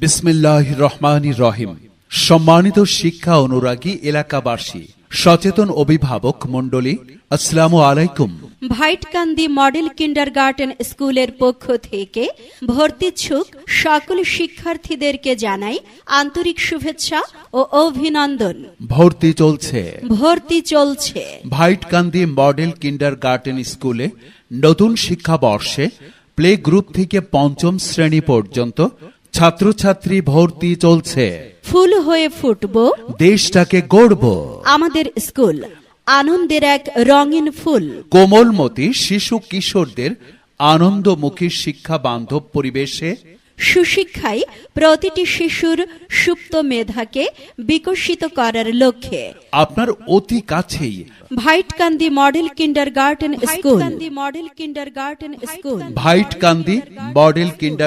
বিসমিল্লাহ রহমান রহিম সম্মানিত শিক্ষা অনুরাগী এলাকাবাসী সচেতন অভিভাবক মণ্ডলী আসসালামু আলাইকুম। ভাইটকান্দি মডেল কিন্ডারগার্টেন স্কুলের পক্ষ থেকে ভর্তিচ্ছুক সকল শিক্ষার্থীদেরকে জানাই আন্তরিক শুভেচ্ছা ও অভিনন্দন। ভর্তি চলছে। ভর্তি চলছে। ভাইটকান্দি মডেল কিন্ডার গার্ডেন স্কুলে নতুন শিক্ষাবর্ষে প্লে গ্রুপ থেকে পঞ্চম শ্রেণি পর্যন্ত ছাত্রছাত্রী ভর্তি চলছে। ফুল হয়ে ফুটব। দেশটাকে গড়ব। আমাদের স্কুল আনন্দের এক রঙিন ফুল। কোমলমতি শিশু কিশোরদের আনন্দমুখী শিক্ষা বান্ধব পরিবেশে সুশিক্ষাই প্রতিটি শিশুর সুপ্ত মেধাকে বিকশিত করার লক্ষ্যে। আপনার অতি কাছেই Bhaitkandi model kindergarten school. Model kindergarten school. Bhaitkandi model kindergarten